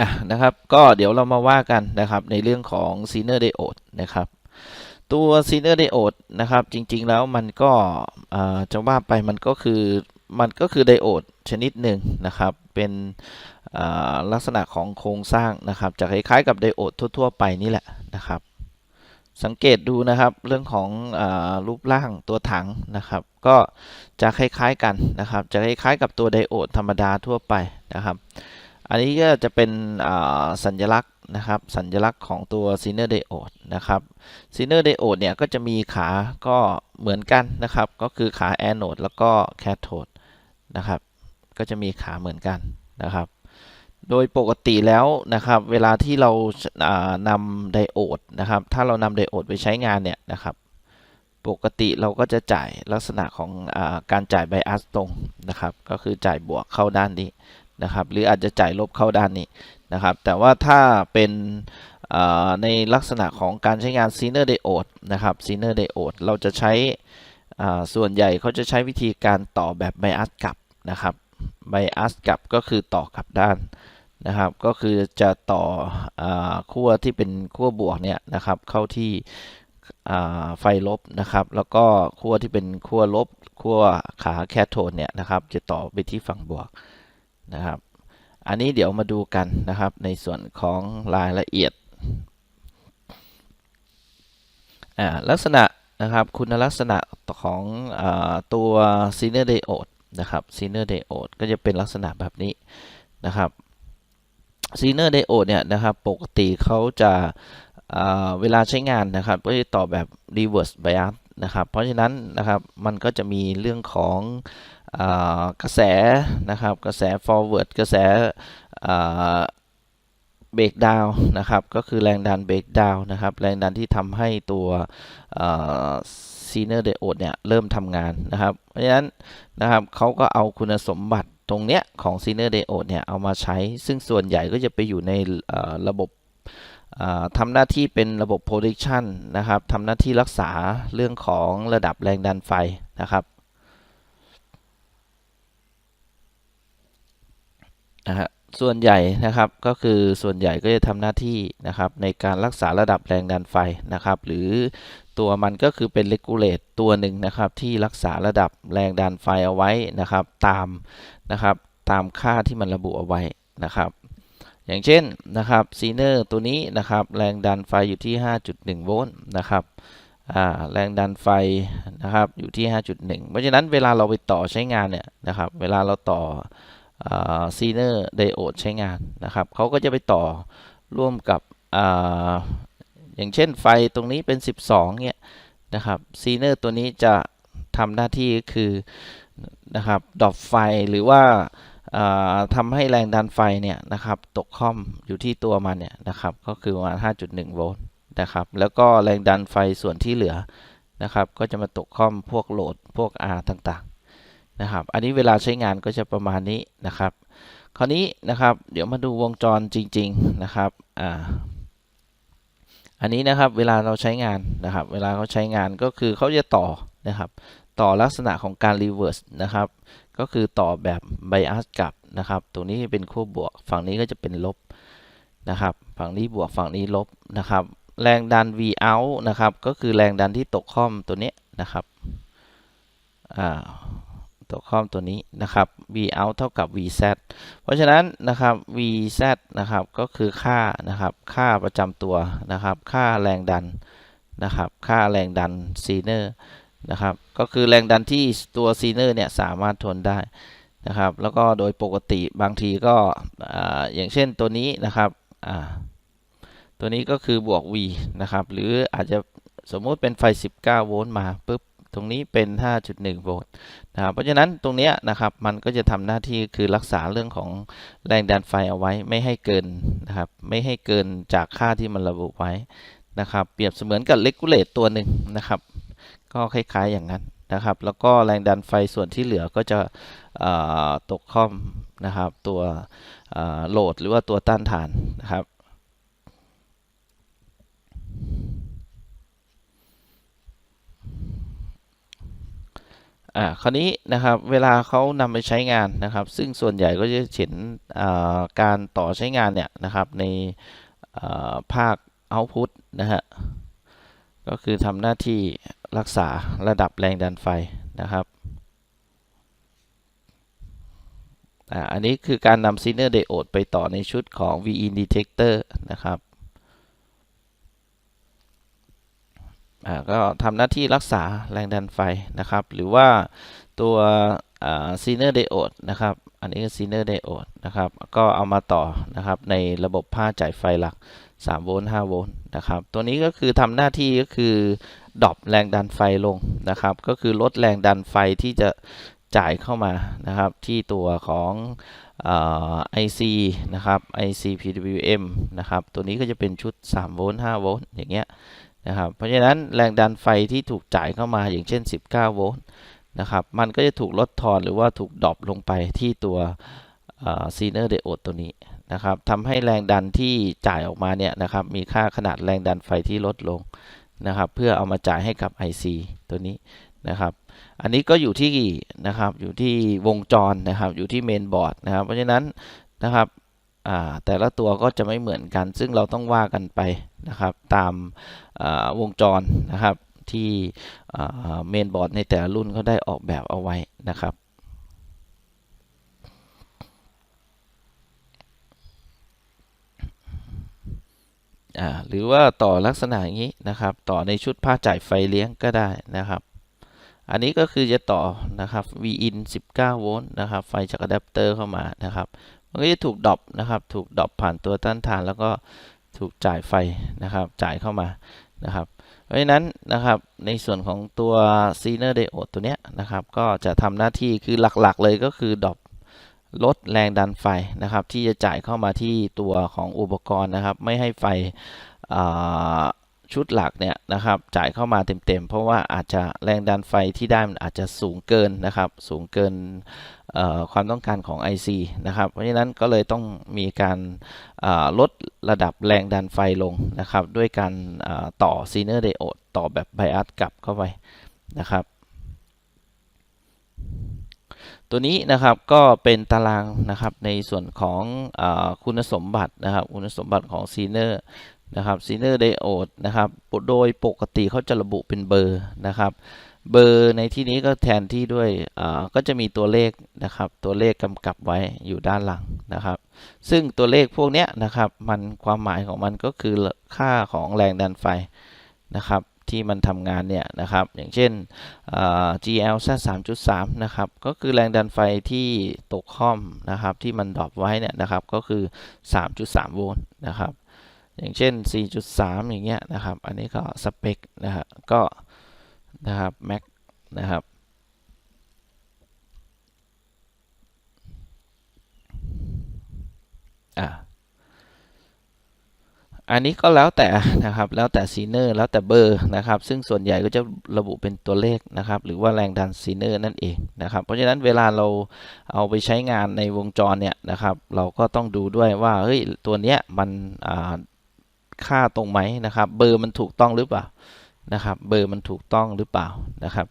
อะนะครับก็เดี๋ยวเรามาว่ากันนะครับในเรื่องของ s e n e r diode นะครับตัว s e n e r diode นะครับจริงๆแล้วมันก็จะว่าไปมันก็คือมันก็คือไดโอดชนิดหนึ่งนะครับเป็นลักษณะของโครงสร้างนะครับจะคล้ายๆกับไดโอดทั่วๆไปนี่แหละนะครับสังเกตดูนะครับเรื่องของอรูปร่างตัวถังนะครับ ก็จะคล้ายๆกันนะครับ จะคล้ายๆกับตัวไดโอดธรรมดาทั่วไปนะครับ อันนี้ก็จะเป็นสัญลักษณ์นะครับ สัญลักษณ์ของตัว s i n e r diode นะครับ s i n e r diode เนี่ยก็จะมีขาก็เหมือนกันนะครับ ก็คือขา anode แล้วก็ cathode นะครับ ก็จะมีขาเหมือนกันนะครับ โดยปกติแล้วนะครับ เวลาที่เราานำไดโอดนะครับ ถ้าเรานำไดโอดไปใช้งานเนี่ยนะครับ ปกติเราก็จะจ่ายลักษณะของอการจ่ายไบอัสตรงนะครับ ก็คือจ่ายบวกเข้าด้านนี้ นะครับหรืออาจจะจ่ายลบเข้าด้านนี้นะครับแต่ว่าถ้าเป็นในลักษณะของการใช้งาน s e n e r diode นะครับ s e n e r diode เราจะใช้ส่วนใหญ่เขาจะใช้วิธีการต่อแบบไบอัสกลับนะครับไบอัสกลับก็คือต่อกลับด้านนะครับ ก็คือจะต่ออขั้วที่เป็นขั้วบวกเนี่ยนะครับเข้าที่ไฟลบนะครับ แล้วก็ขั้วที่เป็นขั้วลบขั้วขาแคทโทนเนี่ยนะครับ จะต่อไปที่ฝั่งบวก นะครับ อันนี้เดี๋ยวมาดูกันนะครับ ในส่วนของรายละเอียดลักษณะนะครับคุณลักษณะของอตัว s i n e r diode นะครับ s i n e r diode ก็จะเป็นลักษณะแบบนี้นะครับ s i n e r diode เนี่ยนะครับปกติเขาจะเวลาใช้งานนะครับก็จะต่อแบบ reverse bias นะครับ เพราะฉะนั้นนะครับมันก็จะมีเรื่องของ กระแสนะครับกระแส forward กระแสเบรกดาวนะครับก็คือแรงดันเบรกดาวนะครับแรงดันที่ทำให้ตัวซีเนอร์ไดโอดเนี่ยเริ่มทำงานนะครับ เพราะฉะนั้นนะครับเขาก็เอาคุณสมบัติตรงเนี้ยของซีเนอร์ไดโอดเนี่ยเอามาใช้ ซึ่งส่วนใหญ่ก็จะไปอยู่ในระบบทำหน้าที่เป็นระบบ protection นะครับทำหน้าที่รักษาเรื่องของระดับแรงดันไฟนะครับนะฮะ ส่วนใหญ่นะครับก็คือส่วนใหญ่ก็จะทำหน้าที่นะครับในการรักษาระดับแรงดันไฟนะครับ หรือตัวมันก็คือเป็น regulate ตัวหนึ่งนะครับ ที่รักษาระดับแรงดันไฟเอาไว้นะครับ ตามนะครับตามค่าที่มันระบุเอาไว้นะครับ อย่างเช่นนะครับซีเนอร์ตัวนี้นะครับ แรงดันไฟอยู่ที่ 5.1 โวลต์นะครับแรงดันไฟนะครับอยู่ที่ 5.1 เพราะฉะนั้นเวลาเราไปต่อใช้งานเนี่ยนะครับ เวลาเราต่อ ซีเนอร์ไดโอดใช้งานนะครับเขาก็จะไปต่อร่วมกับออย่างเช่นไฟตรงนี้เป็น 12เนี่ยนะครับซีเนอร์ตัวนี้จะทำหน้าที่ก็คือนะครับดรอปไฟหรือว่าอ่าทำให้แรงดันไฟเนี่ยนะครับตกค่อมอยู่ที่ตัวมันเนี่ยนะครับก็คือประมาณ 5.1 โวลต์นะครับแล้วก็แรงดันไฟส่วนที่เหลือนะครับก็จะมาตกค่อมพวกโหลดพวก R ต่าง นะครับ อันนี้เวลาใช้งานก็จะประมาณนี้นะครับ คราวนี้นะครับ เดี๋ยวมาดูวงจรจริง ๆนะครับอ่าอันนี้นะครับเวลาเราใช้งานนะครับ เวลาเขาใช้งานก็คือเขาจะต่อนะครับ ต่อลักษณะของการ reverse นะครับ ก็คือต่อแบบ bias กลับนะครับ ตรงนี้เป็นขั้วบวก ฝั่งนี้ก็จะเป็นลบนะครับ ฝั่งนี้บวกฝั่งนี้ลบนะครับ แรงดัน V out นะครับ ก็คือแรงดันที่ตกค่อมตัวนี้นะครับอ่า ตกค่อมตัวนี้นะครับ V out เท่ากับ V z เพราะฉะนั้นนะครับ V z นะครับก็คือค่านะครับค่าประจำตัวนะครับ ค่าแรงดันนะครับ ค่าแรงดันซีเนอร์นะครับ ก็คือแรงดันที่ตัวซีเนอร์เนี่ยสามารถทนได้นะครับ แล้วก็โดยปกติบางทีก็ออย่างเช่นตัวนี้นะครับตัวนี้ก็คือบวก V นะครับ หรืออาจจะสมมุติเป็นไฟ 19 โวลต์มาปุ๊บ ตรงนี้เป็น 5.1 โวลต์นะครับเพราะฉะนั้นตรงนี้นะครับมันก็จะทำหน้าที่คือรักษาเรื่องของแรงดันไฟเอาไว้ไม่ให้เกินนะครับไม่ให้เกินจากค่าที่มันระบุไว้นะครับเปรียบเสมือนกับเลกูเลตตัวหนึ่งนะครับ ก็คล้ายๆอย่างนั้นนะครับ แล้วก็แรงดันไฟส่วนที่เหลือก็จะตกค่อมนะครับ ตัวโหลดหรือว่าตัวต้านทานนะครับ อ่าคราวนี้นะครับเวลาเขานำไปใช้งานนะครับ ซึ่งส่วนใหญ่ก็จะเห็นอ่าการต่อใช้งานเนี่ยนะครับในอ่าภาค output นะฮะก็คือทำหน้าที่รักษาระดับแรงดันไฟนะครับอ่าอันนี้คือการนำ Zener Diode ไปต่อในชุดของ VIN Detector นะครับอ่า ก็ทำหน้าที่รักษาแรงดันไฟนะครับ หรือว่าตัวอ่า Zener Diode นะครับ อันนี้ก็ Zener Diode นะครับ ก็เอามาต่อนะครับในระบบผ้าจ่ายไฟหลัก 3 โวลต์ 5 โวลต์นะครับ ตัวนี้ก็คือทำหน้าที่ก็คือดรอปแรงดันไฟลงนะครับ ก็คือลดแรงดันไฟที่จะจ่ายเข้ามานะครับ ที่ตัวของเอ่อ IC นะครับ IC PWM นะครับ ตัวนี้ก็จะเป็นชุด 3 โวลต์ 5 โวลต์อย่างเงี้ย นะครับ เพราะฉะนั้นแรงดันไฟที่ถูกจ่ายเข้ามาอย่างเช่น 19 โวลต์นะครับ มันก็จะถูกลดทอนหรือว่าถูกดรอปลงไปที่ตัวซีเนอร์เดโอดตัวนี้นะครับทำให้แรงดันที่จ่ายออกมาเนี่ยนะครับ มีค่าขนาดแรงดันไฟที่ลดลงนะครับ เพื่อเอามาจ่ายให้กับ IC ตัวนี้นะครับ อันนี้ก็อยู่ที่นะครับ อยู่ที่วงจรนะครับ อยู่ที่เมนบอร์ดนะครับ เพราะฉะนั้นนะครับ แต่ละตัวก็จะไม่เหมือนกัน ซึ่งเราต้องว่ากันไปนะครับ ตามวงจรนะครับที่เมนบอร์ดในแต่ละรุ่นเขาได้ออกแบบเอาไว้นะครับหรือว่าต่อลักษณะอย่างนี้นะครับ ต่อในชุดผ้าจ่ายไฟเลี้ยงก็ได้นะครับ อันนี้ก็คือจะต่อนะครับ Vin 19 โวลต์นะครับ ไฟจากอะแดปเตอร์เข้ามานะครับ มันก็จะถูกดรอปนะครับ ถูกดรอปผ่านตัวต้านทาน แล้วก็ถูกจ่ายไฟนะครับ จ่ายเข้ามานะครับ เพราะฉะนั้นนะครับในส่วนของตัว Zener Diode ตัวเนี้ยนะครับ ก็จะทำหน้าที่คือหลักๆ เลยก็คือดรอปลดแรงดันไฟนะครับ ที่จะจ่ายเข้ามาที่ตัวของอุปกรณ์นะครับ ไม่ให้ไฟชุดหลักเนี่ยนะครับจ่ายเข้ามาเต็มๆ เพราะว่าอาจจะแรงดันไฟที่ได้มันอาจจะสูงเกินนะครับ สูงเกิน ความต้องการของ IC นะครับ เพราะฉะนั้นก็เลยต้องมีการลดระดับแรงดันไฟลงนะครับ ด้วยการอ่าต่อ Zener Diode ต่อแบบ bias กลับเข้าไปนะครับ ตัวนี้นะครับก็เป็นตารางนะครับในส่วนของอคุณสมบัตินะครับ คุณสมบัติของ Zener นะครับซีเนอร์ไดโอดนะครับโดยปกติเขาจะระบุเป็นเบอร์นะครับ เบอร์ในที่นี้ก็แทนที่ด้วยก็จะมีตัวเลขนะครับ ตัวเลขกำกับไว้อยู่ด้านหลังนะครับ ซึ่งตัวเลขพวกนี้นะครับ มันความหมายของมันก็คือค่าของแรงดันไฟนะครับ ที่มันทำงานเนี่ยนะครับ อย่างเช่น GL 3.3 นะครับ ก็คือแรงดันไฟที่ตกค่อมนะครับ ที่มันดรอปไว้เนี่ยนะครับ ก็คือ 3.3 โวลต์นะครับ อย่างเช่น 4.3 อย่างเงี้ยนะครับ อันนี้ก็สเปคนะฮะก็ นะครับแม็กนะครับ อ่าอันนี้ก็แล้วแต่นะครับแล้วแต่ซีเนอร์แล้วแต่เบอร์นะครับ ซึ่งส่วนใหญ่ก็จะระบุเป็นตัวเลขนะครับ หรือว่าแรงดันซีเนอร์นั่นเองนะครับ เพราะฉะนั้นเวลาเราเอาไปใช้งานในวงจรเนี่ยนะครับ เราก็ต้องดูด้วยว่าเฮ้ยตัวเนี้ยมันค่าตรงไหมนะครับ เบอร์มันถูกต้องหรือเปล่า นะครับ เบอร์มันถูกต้องหรือเปล่านะครับ